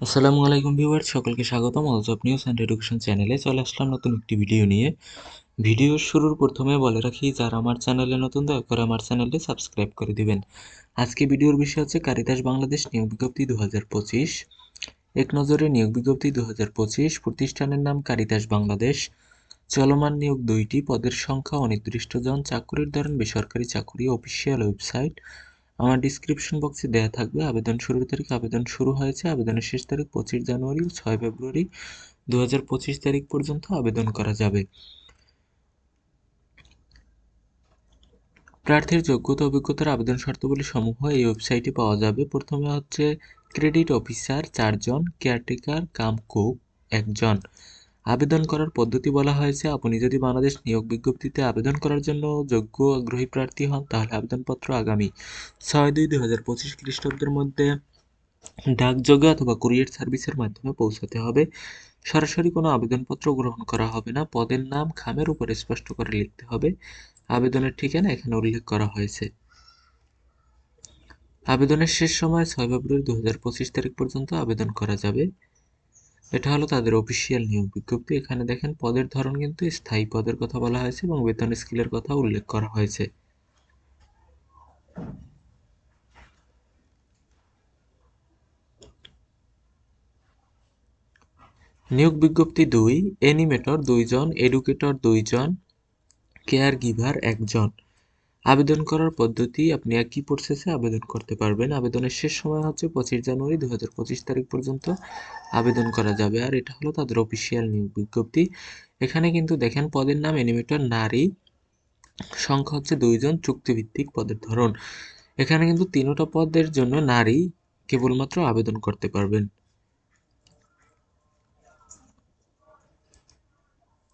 আসসালামু আলাইকুম ভিউয়ার সকলকে স্বাগতম। অজব নিউজ অ্যান্ড এডুকেশন চ্যানেলে চলে আসলাম নতুন একটি ভিডিও নিয়ে। ভিডিও শুরুর প্রথমে বলে রাখি, যারা আমার চ্যানেলে নতুন, দয়া করে আমার চ্যানেলটি সাবস্ক্রাইব করে দিবেন। আজকে ভিডিওর বিষয় হচ্ছে কারিতাস বাংলাদেশ নিয়োগ বিজ্ঞপ্তি দু এক নজরে নিয়োগ বিজ্ঞপ্তি দু হাজার পঁচিশ, প্রতিষ্ঠানের নাম কারিতাস বাংলাদেশ চলমান নিয়োগ দুইটি, পদের সংখ্যা অনির্দিষ্টজন চাকুরির ধরন বেসরকারি চাকুরি অফিসিয়াল ওয়েবসাইট আমার ডিসক্রিপশন বক্সে দেওয়া থাকবে আবেদন শুরুর তারিখ, আবেদন শুরু হয়েছে, আবেদনের শেষ তারিখ পঁচিশ জানুয়ারি, ছয় ফেব্রুয়ারি দু হাজার পঁচিশ তারিখ পর্যন্ত আবেদন করা যাবে। প্রার্থীর যোগ্যতা, অভিজ্ঞতার আবেদন শর্তাবলী সমূহ এই ওয়েবসাইটে পাওয়া যাবে। প্রথমে হচ্ছে ক্রেডিট অফিসার চারজন কেয়ারটেকার কাম কুক একজন। আবেদন করার পদ্ধতি বলা হয়েছে। আপনি যদি বাংলাদেশ নিয়োগ বিজ্ঞপ্তিতে আবেদন করার জন্য যোগ্য আগ্রহী প্রার্থী হন, তাহলে আবেদনপত্র আগামী ছয় দুই দুই হাজার পঁচিশ খ্রিস্টাব্দের মধ্যে ডাকযোগে অথবা কুরিয়ার সার্ভিসের মাধ্যমে পৌঁছাতে হবে। সরাসরি কোনো আবেদনপত্র গ্রহণ করা হবে না। পদের নাম খামের উপরে স্পষ্ট করে লিখতে হবে। আবেদনের ঠিকানা এখানে উল্লেখ করা হয়েছে। আবেদনের শেষ সময় ছয় ফেব্রুয়ারি দু হাজার পঁচিশ তারিখ পর্যন্ত আবেদন করা যাবে। এটা হলো তাদের অফিসিয়াল নিয়োগ বিজ্ঞপ্তি। এখানে দেখেন, পদের ধরন কিন্তু স্থায়ী পদের কথা বলা হয়েছে এবং বেতন স্কেলের কথা উল্লেখ করা হয়েছে। নিয়োগ বিজ্ঞপ্তি দুই অ্যানিমেটর দুইজন এডুকেটর দুইজন কেয়ার গিভার একজন। আবেদন করার পদ্ধতি আপনি একই প্রসেসে আবেদন করতে পারবেন? আবেদনের শেষ সময় হচ্ছে পঁচিশ জানুয়ারি দু পঁচিশ তারিখ পর্যন্ত আবেদন করা যাবে। আর এটা হলো তাদের অফিসিয়াল নিয়োগ বিজ্ঞপ্তি। এখানে কিন্তু দেখেন পদের নাম অ্যানিমেটর নারী, সংখ্যা হচ্ছে দুইজন, চুক্তিভিত্তিক পদের ধরন। এখানে কিন্তু তিনোটা পদের জন্য নারী কেবলমাত্র আবেদন করতে পারবেন।